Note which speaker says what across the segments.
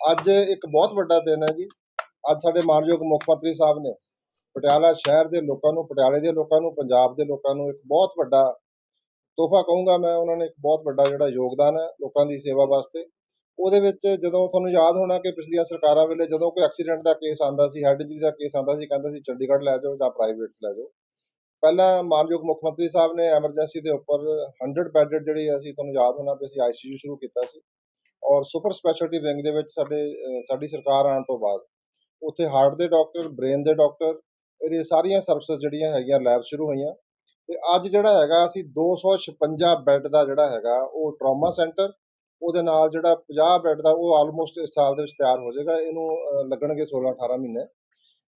Speaker 1: ਅੱਜ ਇੱਕ ਬਹੁਤ ਵੱਡਾ ਦਿਨ ਹੈ ਜੀ। ਅੱਜ ਸਾਡੇ ਮਾਨਯੋਗ ਮੁੱਖ ਮੰਤਰੀ ਸਾਹਿਬ ਨੇ ਪਟਿਆਲਾ ਸ਼ਹਿਰ ਦੇ ਲੋਕਾਂ ਨੂੰ, ਪਟਿਆਲੇ ਦੇ ਲੋਕਾਂ ਨੂੰ, ਪੰਜਾਬ ਦੇ ਲੋਕਾਂ ਨੂੰ ਇੱਕ ਬਹੁਤ ਵੱਡਾ ਤੋਹਫਾ ਕਹੂੰਗਾ ਮੈਂ। ਉਹਨਾਂ ਨੇ ਇੱਕ ਬਹੁਤ ਵੱਡਾ ਜਿਹੜਾ ਯੋਗਦਾਨ ਹੈ ਲੋਕਾਂ ਦੀ ਸੇਵਾ ਵਾਸਤੇ। ਉਹਦੇ ਵਿੱਚ ਜਦੋਂ ਤੁਹਾਨੂੰ ਯਾਦ ਹੋਣਾ ਕਿ ਪਿਛਲੀਆਂ ਸਰਕਾਰਾਂ ਵੇਲੇ ਜਦੋਂ ਕੋਈ ਐਕਸੀਡੈਂਟ ਦਾ ਕੇਸ ਆਂਦਾ ਸੀ, ਹੈਡ ਜੀ ਦਾ ਕੇਸ ਆਂਦਾ ਸੀ, ਕਹਿੰਦਾ ਸੀ ਚੰਡੀਗੜ੍ਹ ਲੈ ਜਾਓ ਜਾਂ ਪ੍ਰਾਈਵੇਟ 'ਚ ਲੈ ਜਾਓ। ਪਹਿਲਾਂ ਮਾਨਯੋਗ ਮੁੱਖ ਮੰਤਰੀ ਸਾਹਿਬ ਨੇ ਐਮਰਜੈਂਸੀ ਦੇ ਉੱਪਰ 100 ਬੈਡਡ ਜਿਹੜੀ ਅਸੀਂ ਤੁਹਾਨੂੰ ਯਾਦ ਹੋਣਾ ਵੀ ਅਸੀਂ ਆਈਸੀਯੂ ਸ਼ੁਰੂ ਕੀਤਾ ਸੀ। ਔਰ ਸੁਪਰ ਸਪੈਸ਼ਲਟੀ ਵਿੰਗ ਦੇ ਵਿੱਚ ਸਾਡੇ ਸਾਡੀ ਸਰਕਾਰ ਆਉਣ ਤੋਂ ਬਾਅਦ ਉੱਥੇ ਹਾਰਟ ਦੇ ਡਾਕਟਰ ਬ੍ਰੇਨ ਦੇ ਡਾਕਟਰ ਇਹ ਸਾਰੀਆਂ ਸਰਵਿਸਿਜ਼ ਜਿਹੜੀਆਂ ਹੈਗੀਆਂ ਲੈਬ ਸ਼ੁਰੂ ਹੋਈਆਂ। ਤੇ ਅੱਜ ਜਿਹੜਾ ਹੈਗਾ ਅਸੀਂ 256 ਬੈੱਡ ਦਾ ਜਿਹੜਾ ਹੈਗਾ ਉਹ ਟਰਾਮਾ ਸੈਂਟਰ ਉਹਦੇ ਨਾਲ ਜਿਹੜਾ 50 ਬੈੱਡ ਦਾ ਉਹ ਆਲਮੋਸਟ ਇਸ ਸਾਲ ਦੇ ਵਿੱਚ ਤਿਆਰ ਹੋ ਜਾਏਗਾ। ਇਹਨੂੰ ਲੱਗਣਗੇ 16 18 ਮਹੀਨੇ।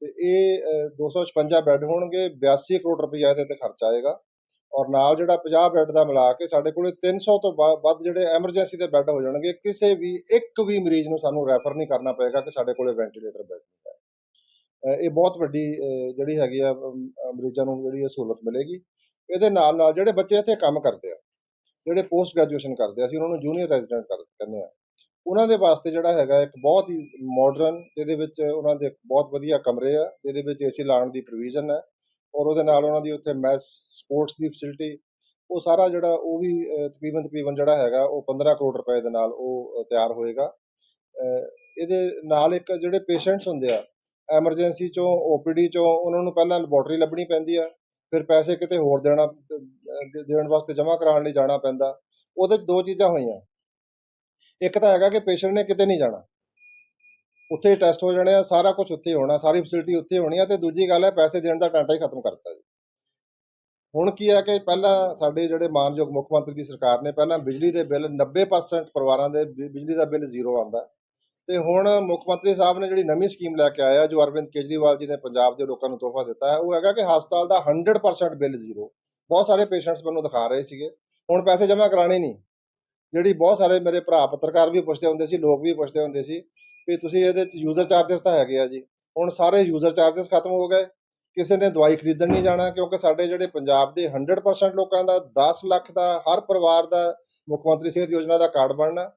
Speaker 1: ਤੇ ਇਹ ਅਹ, 256 ਬੈੱਡ ਹੋਣਗੇ 82 ਕਰੋੜ ਰੁਪਈਆ ਇਹਦੇ ਤੇ ਖਰਚ ਆਏਗਾ। ਔਰ ਨਾਲ ਜਿਹੜਾ 50 ਬੈੱਡ ਦਾ ਮਿਲਾ ਕੇ ਸਾਡੇ ਕੋਲੇ 300 ਤੋਂ ਬਾ- ਵੱਧ ਜਿਹੜੇ ਐਮਰਜੈਂਸੀ ਦੇ ਬੈੱਡ ਹੋ ਜਾਣਗੇ, ਕਿਸੇ ਵੀ ਇੱਕ ਵੀ ਮਰੀਜ਼ ਨੂੰ ਸਾਨੂੰ ਰੈਫਰ ਨਹੀਂ ਕਰਨਾ ਪਏਗਾ ਕਿ ਸਾਡੇ ਕੋਲੇ ਵੈਂਟੀਲੇਟਰ ਬੈੱਡ ਨਹੀਂ ਹੈ। ਇਹ ਬਹੁਤ ਵੱਡੀ ਜਿਹੜੀ ਹੈਗੀ ਆ ਮਰੀਜ਼ਾਂ ਨੂੰ ਜਿਹੜੀ ਇਹ ਸਹੂਲਤ ਮਿਲੇਗੀ। ਇਹਦੇ ਨਾਲ ਨਾਲ ਜਿਹੜੇ ਬੱਚੇ ਇੱਥੇ ਕੰਮ ਕਰਦੇ ਆ, ਜਿਹੜੇ ਪੋਸਟ ਗ੍ਰੈਜੂਏਸ਼ਨ ਕਰਦੇ ਆ, ਅਸੀਂ ਉਹਨਾਂ ਨੂੰ ਜੂਨੀਅਰ ਰੈਜ਼ੀਡੈਂਟ ਕਰ, ਕਹਿੰਦੇ ਆ। ਉਹਨਾਂ ਦੇ ਵਾਸਤੇ ਜਿਹੜਾ ਹੈਗਾ ਇੱਕ ਬਹੁਤ ਹੀ ਮਾਡਰਨ ਜਿਹਦੇ ਵਿੱਚ ਉਹਨਾਂ ਦੇ ਬਹੁਤ ਵਧੀਆ ਕਮਰੇ ਆ, ਜਿਹਦੇ ਵਿੱਚ ਏਸੀ ਲਾਉਣ ਦੀ ਪ੍ਰੋਵੀਜ਼ਨ ਹੈ। ਔਰ ਉਹਦੇ ਨਾਲ ਉਹਨਾਂ ਦੀ ਉੱਥੇ ਮੈਸ ਸਪੋਰਟਸ ਦੀ ਫੈਸਿਲਿਟੀ ਉਹ ਸਾਰਾ ਜਿਹੜਾ ਉਹ ਵੀ ਤਕਰੀਬਨ ਤਕਰੀਬਨ ਜਿਹੜਾ ਹੈਗਾ, ਉਹ 15 ਕਰੋੜ ਰੁਪਏ ਦੇ ਨਾਲ ਉਹ ਤਿਆਰ ਹੋਏਗਾ। ਇਹਦੇ ਨਾਲ ਇੱਕ ਜਿਹੜੇ ਪੇਸ਼ੈਂਟਸ ਹੁੰਦੇ ਆ, ਐਮਰਜੈਂਸੀ ਚੋਂ ਓਪੀਡੀ ਚੋਂ, ਉਹਨਾਂ ਨੂੰ ਪਹਿਲਾਂ ਲੈਬੋਰਟਰੀ ਲੱਭਣੀ ਪੈਂਦੀ ਆ, ਫਿਰ ਪੈਸੇ ਕਿਤੇ ਹੋਰ ਦੇਣਾ ਦੇਣ ਵਾਸਤੇ ਜਮ੍ਹਾਂ ਕਰਾਉਣ ਲਈ ਜਾਣਾ ਪੈਂਦਾ। ਉਹਦੇ 'ਚ ਦੋ ਚੀਜ਼ਾਂ ਹੋਈਆਂ। ਇੱਕ ਤਾਂ ਹੈਗਾ ਕਿ ਪੇਸ਼ੈਂਟ ਨੇ ਕਿਤੇ ਨਹੀਂ ਜਾਣਾ। ਉੱਥੇ ਟੈਸਟ ਹੋ ਜਾਣੇ ਆ, ਸਾਰਾ ਕੁਝ ਉੱਥੇ ਹੋਣਾ, ਸਾਰੀ ਫੈਸਿਲਿਟੀ ਉੱਥੇ ਹੋਣੀ ਆ ਤੇ ਦੂਜੀ ਗੱਲ ਹੈ ਪੈਸੇ ਦੇਣ ਦਾ ਟਾਂਟਾ ਹੀ ਖਤਮ ਕਰਤਾ ਜੀ। ਹੁਣ ਕੀ ਹੈ ਕਿ ਪਹਿਲਾਂ ਸਾਡੇ ਜਿਹੜੇ ਮਾਨਯੋਗ ਮੁੱਖ ਮੰਤਰੀ ਦੀ ਸਰਕਾਰ ਨੇ ਪਹਿਲਾਂ ਬਿਜਲੀ ਦੇ ਬਿੱਲ 90% ਪਰਿਵਾਰਾਂ ਦੇ ਬਿ- ਬਿਜਲੀ ਦਾ ਬਿੱਲ ਜ਼ੀਰੋ ਆਉਂਦਾ। ਤੇ ਹੁਣ ਮੁੱਖ ਮੰਤਰੀ ਸਾਹਿਬ ਨੇ ਜਿਹੜੀ ਨਵੀਂ ਸਕੀਮ ਲੈ ਕੇ ਆਇਆ ਜੋ ਅਰਵਿੰਦ ਕੇਜਰੀਵਾਲ ਜੀ ਨੇ ਪੰਜਾਬ ਦੇ ਲੋਕਾਂ ਨੂੰ ਤੋਹਫਾ ਦਿੱਤਾ ਹੈ, ਉਹ ਹੈਗਾ ਕਿ ਹਸਪਤਾਲ ਦਾ 100% ਬਿੱਲ ਜ਼ੀਰੋ। ਬਹੁਤ ਸਾਰੇ ਪੇਸ਼ੈਂਟਸ ਮੈਨੂੰ ਦਿਖਾ ਰਹੇ ਸੀਗੇ। ਹੁਣ ਪੈਸੇ ਜਮ੍ਹਾਂ ਕਰਾਣੇ ਨਹੀਂ। ਜਿਹੜੀ ਬਹੁਤ ਸਾਰੇ ਮੇਰੇ ਭਰਾ ਪੱਤਰਕਾਰ ਵੀ ਪੁੱਛਦੇ ਹੁੰਦੇ ਸੀ ਲੋਕ ਵੀ ਪੁੱਛਦੇ ਹੁੰਦੇ ਸੀ ਵੀ ਤੁਸੀਂ ਇਹਦੇ ਚ ਯੂਜ਼ਰ ਚਾਰजेस ਤਾਂ ਹੈਗੇ ਆ ਜੀ। ਹੁਣ ਸਾਰੇ ਯੂਜ਼ਰ ਚਾਰजेस ਖਤਮ ਹੋ ਗਏ। ਕਿਸੇ ਨੇ ਦਵਾਈ ਖਰੀਦਣ ਨਹੀਂ ਜਾਣਾ ਕਿਉਂਕਿ ਸਾਡੇ ਜਿਹੜੇ ਪੰਜਾਬ ਦੇ 100% ਲੋਕਾਂ ਦਾ 10 ਲੱਖ ਦਾ ਹਰ ਪਰਿਵਾਰ ਦਾ ਮੁੱਖ ਮੰਤਰੀ ਸਿਹਤ ਯੋਜਨਾ ਦਾ ਕਾਰਡ ਬਣਨਾ।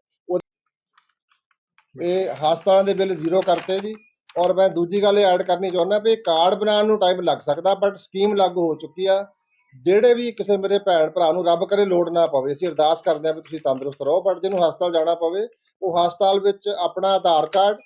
Speaker 1: ਇਹ ਹਸਪਤਾਲਾਂ ਦੇ ਬਿੱਲ ਜ਼ੀਰੋ ਕਰਤੇ ਜੀ। ਔਰ ਮੈਂ ਦੂਜੀ ਗੱਲ ਇਹ ਐਡ ਕਰਨੀ ਚਾਹੁੰਦਾ ਵੀ ਕਾਰਡ ਬਣਾਉਣ ਨੂੰ ਟਾਈਮ ਲੱਗ ਸਕਦਾ ਬਟ ਸਕੀਮ ਲਾਗੂ ਹੋ ਚੁੱਕੀ ਆ। ਜਿਹੜੇ ਵੀ ਕਿਸੇ ਮੇਰੇ ਭੈਣ ਭਰਾ ਨੂੰ ਰੱਬ ਕਰੇ ਲੋੜ ਨਾ ਪਵੇ, ਅਸੀਂ ਅਰਦਾਸ ਕਰਦੇ ਹਾਂ ਵੀ ਤੁਸੀਂ ਤੰਦਰੁਸਤ ਰਹੋ ਬਟ ਜਿਹਨੂੰ ਹਸਪਤਾਲ ਜਾਣਾ ਪਵੇ, ਉਹ ਹਸਪਤਾਲ ਵਿੱਚ ਆਪਣਾ ਆਧਾਰ ਕਾਰਡ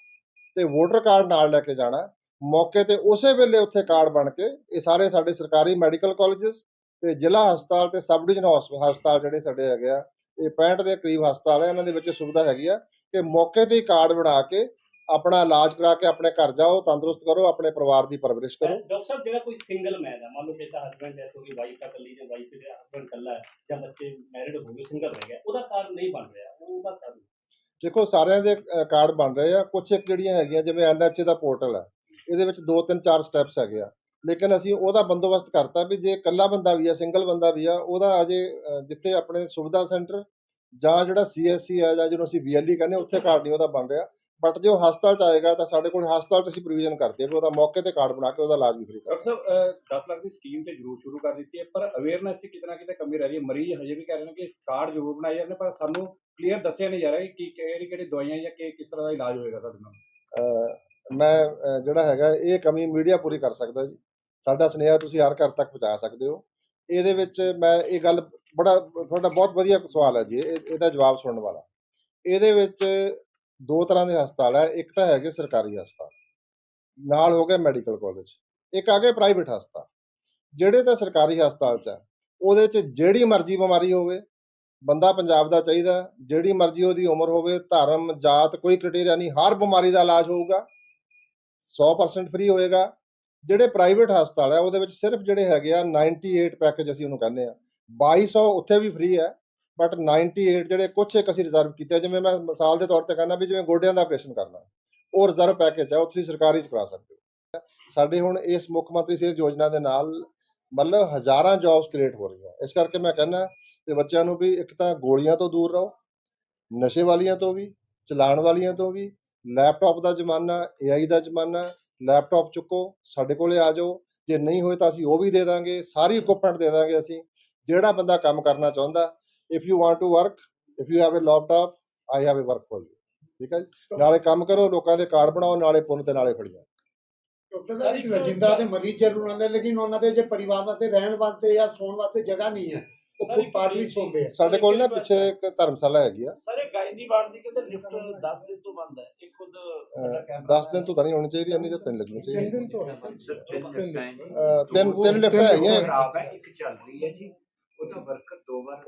Speaker 1: ਤੇ ਵੋਟਰ ਕਾਰਡ ਨਾਲ ਲੈ ਕੇ ਜਾਣਾ। ਮੌਕੇ ਤੇ ਉਸੇ ਵੇਲੇ ਉੱਥੇ ਕਾਰਡ ਬਣ ਕੇ ਇਹ ਸਾਰੇ ਸਾਡੇ ਸਰਕਾਰੀ ਮੈਡੀਕਲ ਕਾਲਜਸ ਤੇ ਜ਼ਿਲ੍ਹਾ ਹਸਪਤਾਲ ਤੇ ਸਬ ਡਿਵੀਜ਼ਨ ਹਸਪ- ਹਸਪਤਾਲ ਜਿਹੜੇ ਸਾਡੇ ਹੈਗੇ ਆ, ਇਹ 65 ਦੇ ਕਰੀਬ ਹਸਪਤਾਲ ਹੈ ਇਹਨਾਂ ਦੇ ਵਿੱਚ ਇਹ ਸੁਵਿਧਾ ਹੈਗੀ ਆ ਕਿ ਮੌਕੇ ਤੇ ਕਾਰਡ ਬਣਾ ਕੇ ਆਪਣਾ ਇਲਾਜ ਕਰਾ ਕੇ ਆਪਣੇ ਘਰ ਜਾਓ ਤੰਦਰੁਸਤ ਕਰੋ ਆਪਣੇ ਪਰਿਵਾਰ ਦੀ ਪਰਵਰਿਸ਼ ਕਰੋ।
Speaker 2: ਡਾਕਟਰ ਸਾਹਿਬ ਜਿਹੜਾ ਕੋਈ ਸਿੰਗਲ ਮੈਨ ਹੈ ਮੰਨ ਲਓ ਕਿ ਤਾਂ ਹਸਬੰਡ ਡੈਥ ਹੋ ਗਈ ਵਾਈਫ ਤਾਂ ਇਕੱਲੀ ਜਾਂ ਵਾਈਫ ਦੇ ਹਸਬੰਡ ਇਕੱਲਾ ਹੈ ਜਾਂ ਬੱਚੇ ਮੈਰਿਡ ਹੋ ਗਏ ਸਿੰਗਲ ਰਹਿ ਗਿਆ ਉਹਦਾ ਕਾਰਡ ਨਹੀਂ ਬਣ ਰਿਹਾ। ਉਹਦਾ ਕਾਰਨ
Speaker 1: ਦੇਖੋ ਸਾਰਿਆਂ ਦੇ ਕਾਰਡ ਬਣ ਰਹੇ ਆ। ਕੁਛ ਇੱਕ ਜਿਹੜੀਆਂ ਹੈਗੀਆਂ ਜਿਵੇਂ ਐਨਐਚਏ ਦਾ ਪੋਰਟਲ ਹੈ ਇਹਦੇ ਵਿੱਚ ਦੋ ਤਿੰਨ ਚਾਰ ਸਟੈਪਸ ਹੈਗੇ ਆ। ਲੇਕਿਨ ਅਸੀਂ ਉਹਦਾ ਬੰਦੋਬਸਤ ਕਰਤਾ ਵੀ ਜੇ ਇਕੱਲਾ ਬੰਦਾ ਵੀ ਆ ਸਿੰਗਲ ਬੰਦਾ ਵੀ ਆ ਉਹਦਾ ਅਜੇ ਜਿੱਥੇ ਆਪਣੇ ਸੁਵਿਧਾ ਸੈਂਟਰ ਜਾਂ ਜਿਹੜਾ ਸੀਐਸਸੀ ਹੈ ਜਾਂ ਜਿਹਨੂੰ ਅਸੀਂ ਬੀਐਲਈ ਕਹਿੰਦੇ ਹਾਂ, ਉੱਥੇ ਕਾਰਡ ਨਹੀਂ ਉਹਦਾ ਬਣ ਰਿਹਾ। ਬਟ ਜੇ ਉਹ ਹਸਪਤਾਲ ਚ ਆਏਗਾ ਤਾਂ ਸਾਡੇ ਕੋਲ ਹਸਪਤਾਲ ਚ ਅਸੀਂ ਪ੍ਰੋਵੀਜ਼ਨ ਕਰਦੇ ਹਾਂ ਵੀ ਉਹਦਾ ਮੌਕੇ ਤੇ ਕਾਰਡ ਬਣਾ ਕੇ ਉਹਦਾ ਇਲਾਜ ਵੀ ਫ੍ਰੀ ਕਰ
Speaker 3: ਡਾਕਟਰ ਸਾਹਿਬ ਅਹ 10 ਲੱਖ ਦੀ ਸਕੀਮ ਤੇ ਜ਼ਰੂਰ ਸ਼ੁਰੂ ਕਰ ਦਿੱਤੀ ਹੈ ਪਰ ਅਵੇਅਰਨੈਸ ਦੀ ਕਿਤੇ ਨਾ ਕਿਤੇ ਕਮੀ ਰਹਿ ਰਹੀ ਹੈ? ਮਰੀਜ਼ ਹਜੇ ਵੀ ਕਹਿ ਰਹੇ ਨੇ ਕਿ ਕਾਰਡ ਜ਼ਰੂਰ ਬਣਾਏ ਜਾਂਦੇ ਪਰ ਸਾਨੂੰ ਕਲੀਅਰ ਦੱਸਿਆ ਨਹੀਂ ਜਾ ਰਿਹਾ ਕਿ ਕਿਹੜੀ ਕਿਹੜੀ ਦਵਾਈਆਂ ਜਾਂ ਕਿ ਕਿਸ ਤਰ੍ਹਾਂ ਦਾ ਇਲਾਜ ਹੋਏਗਾ ਸਾਡੇ ਨਾਲ।
Speaker 1: ਮੈਂ ਜਿਹੜਾ ਹੈਗਾ ਇਹ ਕਮੀ ਮੀਡੀਆ ਪੂਰੀ ਕਰ ਸਕਦਾ ਜੀ। ਸਾਡਾ ਸੁਨੇਹਾ ਤੁਸੀਂ ਹਰ ਘਰ ਤੱਕ ਪਹੁੰਚਾ ਸਕਦੇ ਹੋ। ਇਹਦੇ ਵਿੱਚ ਮੈਂ ਇਹ ਗੱਲ ਬੜਾ ਤੁਹਾਡਾ ਬਹੁਤ ਵਧੀਆ ਸਵਾਲ ਹੈ ਜੀ ਇਹ- ਇਹਦਾ ਜਵਾਬ ਸੁਣਨ ਵਾਲਾ। ਇਹਦੇ ਵਿੱਚ ਦੋ ਤਰ੍ਹਾਂ ਦੇ ਹਸਪਤਾਲ ਹੈ, ਇੱਕ ਤਾਂ ਹੈਗੇ ਸਰਕਾਰੀ ਹਸਪਤਾਲ, ਨਾਲ ਹੋ ਗਏ ਮੈਡੀਕਲ ਕਾਲਜ, ਇੱਕ ਆ ਗਏ ਪ੍ਰਾਈਵੇਟ ਹਸਪਤਾਲ। ਜਿਹੜੇ ਤਾਂ ਸਰਕਾਰੀ ਹਸਪਤਾਲ ਚ ਹੈ, ਉਹਦੇ ਚ ਜਿਹੜੀ ਮਰਜ਼ੀ ਬਿਮਾਰੀ ਹੋਵੇ, ਬੰਦਾ ਪੰਜਾਬ ਦਾ ਚਾਹੀਦਾ ਜਿਹੜੀ ਮਰਜ਼ੀ ਉਹਦੀ ਉਮਰ ਹੋਵੇ, ਧਰਮ, ਜਾਤ, ਕੋਈ ਕ੍ਰਾਈਟੇਰੀਆ ਨਹੀਂ, ਹਰ ਬਿਮਾਰੀ ਦਾ ਇਲਾਜ ਹੋਊਗਾ 100% ਫ੍ਰੀ ਹੋਏਗਾ। ਜਿਹੜੇ ਪ੍ਰਾਈਵੇਟ ਹਸਪਤਾਲ ਹੈ, ਉਹਦੇ ਵਿੱਚ ਸਿਰਫ ਜਿਹੜੇ ਹੈਗੇ ਆ 98 ਪੈਕੇਜ ਅਸੀਂ ਉਹਨੂੰ ਕਹਿੰਦੇ ਆ 2200 ਉੱਥੇ ਵੀ ਫ੍ਰੀ ਹੈ। ਬਟ 98 ਜਿਹੜੇ ਕੁਛ ਇੱਕ ਅਸੀਂ ਰਿਜ਼ਰਵ ਕੀਤੇ ਜਿਵੇਂ ਮੈਂ ਮਿਸਾਲ ਦੇ ਤੌਰ ਤੇ ਕਹਿੰਦਾ ਵੀ ਜਿਵੇਂ ਗੋਡਿਆਂ ਦਾ ਆਪਰੇਸ਼ਨ ਕਰਨਾ, ਉਹ ਰਿਜ਼ਰਵ ਪੈਕੇਜ ਹੈ ਉਹ ਤੁਸੀਂ ਸਰਕਾਰੀ ਚ ਕਰਾ ਸਕਦੇ ਹੋ। ਸਾਡੇ ਹੁਣ ਇਸ ਮੁੱਖ ਮੰਤਰੀ ਸਿਹਤ ਯੋਜਨਾ ਦੇ ਨਾਲ ਮਤਲਬ ਹਜ਼ਾਰਾਂ ਜੌਬਸ ਕ੍ਰੀਏਟ ਹੋ ਰਹੀਆਂ। ਇਸ ਕਰਕੇ ਮੈਂ ਕਹਿੰਦਾ ਕਿ ਬੱਚਿਆਂ ਨੂੰ ਵੀ ਇੱਕ ਤਾਂ ਗੋਲੀਆਂ ਤੋਂ ਦੂਰ ਰਹੋ, ਨਸ਼ੇ ਵਾਲੀਆਂ ਤੋਂ ਵੀ ਚਲਾਉਣ ਵਾਲੀਆਂ ਤੋਂ ਵੀ ਲੈਪਟਾਪ ਦਾ ਜ਼ਮਾਨਾ ਏਆਈ ਦਾ ਜ਼ਮਾਨਾ ਲੈਪਟਾਪ ਚੁੱਕੋ, ਸਾਡੇ ਕੋਲੇ ਆ ਜਾਓ, ਜੇ ਨਹੀਂ ਹੋਏ ਤਾਂ ਅਸੀਂ ਉਹ ਵੀ ਦੇ ਦਾਂਗੇ, ਸਾਰੀ ਇਕਵਿਪਮੈਂਟ ਦੇ ਦਾਂਗੇ ਅਸੀਂ, ਜਿਹੜਾ ਬੰਦਾ ਕੰਮ ਕਰਨਾ ਚਾਹੁੰਦਾ if you want to work if you have a laptop I have a work for you ਠੀਕ ਹੈ ਜੀ? ਨਾਲੇ ਕੰਮ ਕਰੋ ਲੋਕਾਂ ਦੇ ਕਾਰਡ ਬਣਾਓ ਨਾਲੇ ਪੁੰਨ ਤੇ ਨਾਲੇ ਫੜੀਆਂ
Speaker 4: ਡਾਕਟਰ ਸਾਹਿਬ ਰਜਿੰਦਾ ਤੇ ਮਰੀਜ਼ ਜ਼ਰੂਰ ਆਉਂਦੇ ਲੇਕਿਨ ਉਹਨਾਂ ਦੇ ਜੇ ਪਰਿਵਾਰ ਵਾਸਤੇ ਰਹਿਣ ਵਾਸਤੇ ਜਾਂ ਸੌਣ ਵਾਸਤੇ ਜਗ੍ਹਾ ਨਹੀਂ ਹੈ ਉਹ
Speaker 5: ਸਰ,
Speaker 4: ਫੁੱਟਪਾਥ ਵੀ ਸੌਂਦੇ ਆ।
Speaker 1: ਸਾਡੇ ਕੋਲ ਨਾ ਪਿੱਛੇ ਇੱਕ ਧਰਮਸ਼ਾਲਾ ਹੈਗੀ ਆ।
Speaker 5: ਸਰ ਇਹ ਗਾਇਨੀ ਵਾਰਡ ਦੀ ਕਹਿੰਦੇ ਲਿਫਟ 10 ਦਿਨ ਤੋਂ ਬੰਦ ਹੈ ਇਹ ਖੁਦ ਸਾਡਾ ਕੈਮਰਾ
Speaker 1: 10 ਦਿਨ ਤੋਂ ਤਾਂ ਨਹੀਂ ਹੋਣੀ ਚਾਹੀਦੀ ਇੰਨੀ ਤਾਂ ਨਹੀਂ ਲੱਗਣੀ ਚਾਹੀਦੀ।
Speaker 4: ਦਿਨ ਤੋਂ
Speaker 1: ਅਹ ਤਿੰਨ ਤਿੰਨ ਲਿਫਟ ਹੈਗੀਆਂ।
Speaker 6: ਖਰਾਬ ਹੈ। ਇੱਕ ਚੱਲ ਰਹੀ ਹੈ ਜੀ ਉਹਦਾ ਵਰਕਰ ਦੋ ਵਾਰ